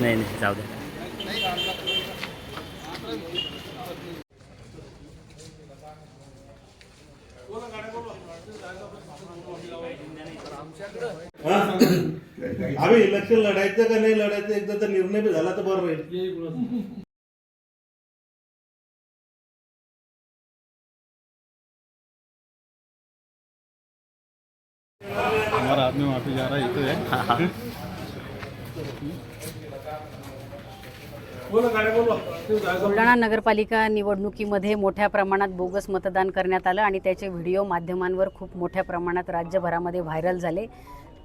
नाही नाही जाऊ दे. आम्ही इलेक्शन लढायचं का नाही लढायचं? एकदा तर निर्णय बी झाला तर बरं राहील. हमारा आदमी वहाँ पे जा रहा है इधर है। बुलढाणा नगरपालिका निवडणुकीमध्ये मोठ्या प्रमाणात बोगस मतदान करण्यात आलं आणि त्याचे व्हिडिओ माध्यमांवर खूप मोठ्या प्रमाणात राज्यभरामध्ये व्हायरल झाले.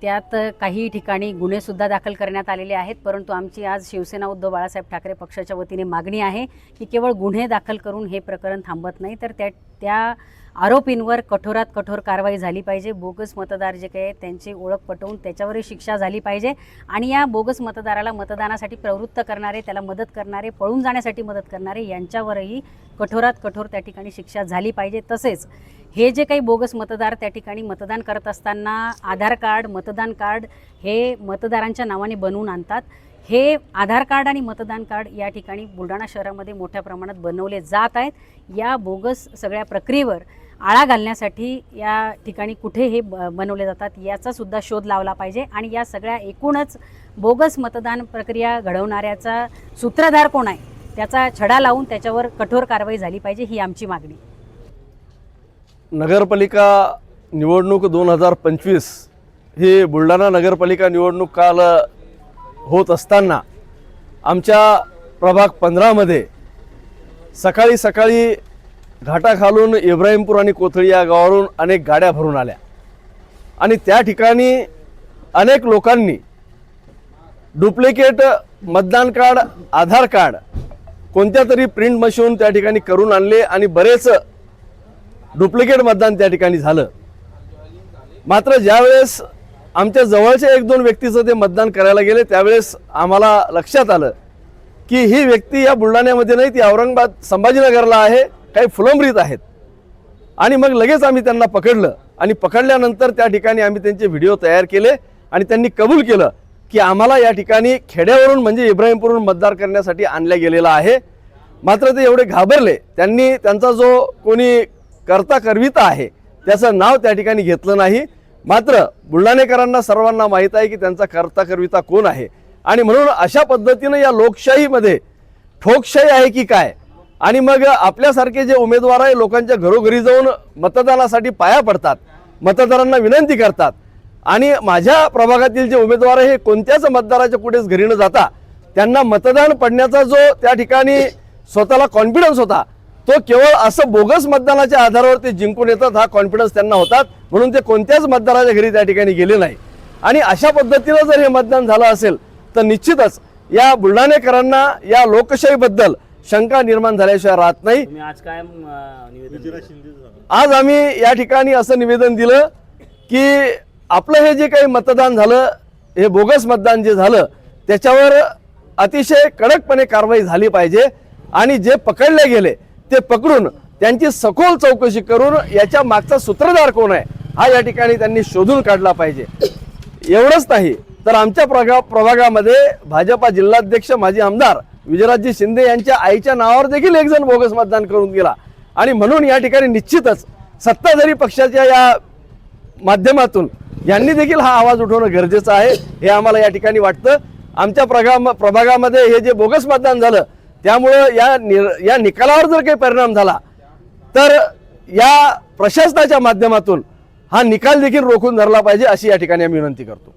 त्यात काही ठिकाणी गुन्हेसुद्धा दाखल करण्यात आलेले आहेत परंतु आमची आज शिवसेना उद्धव बाळासाहेब ठाकरे पक्षाच्या वतीने मागणी आहे की केवळ गुन्हे दाखल करून हे प्रकरण थांबत नाही तर त्या त्या आरोपींवर कठोरात कठोर कारवाई झाली पाहिजे. बोगस मतदार जे काही आहेत त्यांची ओळख पटवून त्याच्यावरही शिक्षा झाली पाहिजे आणि या बोगस मतदाराला मतदानासाठी प्रवृत्त करणारे त्याला मदत करणारे पळून जाण्यासाठी मदत करणारे यांच्यावरही कठोरात कठोर त्या ठिकाणी शिक्षा झाली पाहिजे. तसेच हे जे काही बोगस मतदार त्या ठिकाणी मतदान करत असताना आधार कार्ड मतदान कार्ड हे मतदारांच्या नावाने बनवून आणतात. हे आधार कार्ड आणि मतदान कार्ड या ठिकाणी बुलढाणा शहरामध्ये मोठ्या प्रमाणात बनवले जात आहेत. या बोगस सगळ्या प्रक्रियेवर आळा घालण्यासाठी या ठिकाणी कुठे हे ब- बनवले जातात याचासुद्धा शोध लावला पाहिजे आणि या सगळ्या एकूणच बोगस मतदान प्रक्रिया घडवणाऱ्याचा सूत्रधार कोण आहे त्याचा छडा लावून त्याच्यावर कठोर कारवाई झाली पाहिजे ही आमची मागणी. नगरपालिका निवडणूक दोन हजार पंचवीस ही बुलढाणा नगरपालिका निवडणूक काल होत असताना आमच्या प्रभाग पंधरामध्ये सकाळी सकाळी घाटाखालून इब्राहिमपूर आणि कोथळी या गावावरून अनेक गाड्या भरून आल्या. आणि त्या ठिकाणी अनेक लोकांनी डुप्लिकेट मतदान कार्ड आधार कार्ड कोणत्या तरी प्रिंट मशीन त्या ठिकाणी करून आणले आणि बरेच डुप्लिकेट मतदान त्या ठिकाणी झालं. मात्र ज्यावेळेस आमच्या जवळच्या एक दोन व्यक्तीचं ते मतदान करायला गेले त्यावेळेस आम्हाला लक्षात आलं की ही व्यक्ती या बुलढाण्यामध्ये नाही ती औरंगाबाद संभाजीनगरला आहे काही फुलंब्रीत आहेत. आणि मग लगेच आम्ही त्यांना पकडलं. आणि पकडल्यानंतर त्या ठिकाणी आम्ही त्यांचे व्हिडिओ तयार केले आणि त्यांनी कबूल केलं की आम्हाला या ठिकाणी खेड्यावरून म्हणजे इब्राहिमपूरवरून मतदार करण्यासाठी आणल्या गेलेला आहे. मात्र ते एवढे घाबरले. त्यांनी त्यांचा जो कोणी करता करविता आहे त्याचं नाव त्या ठिकाणी घेतलं नाही. मात्र बुलढाणेकरांना सर्वांना माहीत आहे की त्यांचा करता करविता कोण आहे? आणि म्हणून अशा पद्धतीनं या लोकशाहीमध्ये ठोकशाही आहे की काय? आणि मग आपल्यासारखे जे उमेदवार आहे लोकांच्या घरोघरी जाऊन मतदानासाठी पाया पडतात मतदारांना विनंती करतात. आणि माझ्या प्रभागातील जे उमेदवार आहे हे कोणत्याच मतदाराच्या कुठेच घरी न जाता त्यांना मतदान पडण्याचा जो त्या ठिकाणी स्वतःला कॉन्फिडन्स होता तो केवळ असं बोगस मतदानाच्या आधारावर ते जिंकून येतात हा कॉन्फिडन्स त्यांना होतात म्हणून ते कोणत्याच मतदाराच्या घरी त्या ठिकाणी गेले नाही. आणि अशा पद्धतीनं जर हे मतदान झालं असेल तर निश्चितच या बुलढाणेकरांना या लोकशाहीबद्दल शंका निर्माण झाल्याशिवाय राहत नाही. आज काय? आज आम्ही या ठिकाणी असं निवेदन दिलं की आपलं हे जे काही मतदान झालं हे बोगस मतदान जे झालं त्याच्यावर अतिशय कडकपणे कारवाई झाली पाहिजे. आणि जे पकडले गेले ते पकडून त्यांची सखोल चौकशी करून याच्या मागचा सूत्रधार कोण आहे हा या ठिकाणी त्यांनी शोधून काढला पाहिजे. एवढंच नाही तर आमच्या प्रगा प्रभागामध्ये भाजपा जिल्हाध्यक्ष माजी आमदार विजयराजजी शिंदे यांच्या आईच्या नावावर देखील एक जण बोगस मतदान करून गेला. आणि म्हणून या ठिकाणी निश्चितच सत्ताधारी पक्षाच्या या माध्यमातून यांनी देखील हा आवाज उठवणं गरजेचं आहे हे आम्हाला या ठिकाणी वाटतं. आमच्या प्रगा प्रभागामध्ये हे जे बोगस मतदान झालं त्यामुळं या नि या निकालावर जर काही परिणाम झाला तर या प्रशासनाच्या माध्यमातून हा निकाल देखील रोखून धरला पाहिजे अशी या ठिकाणी आम्ही विनंती करतो.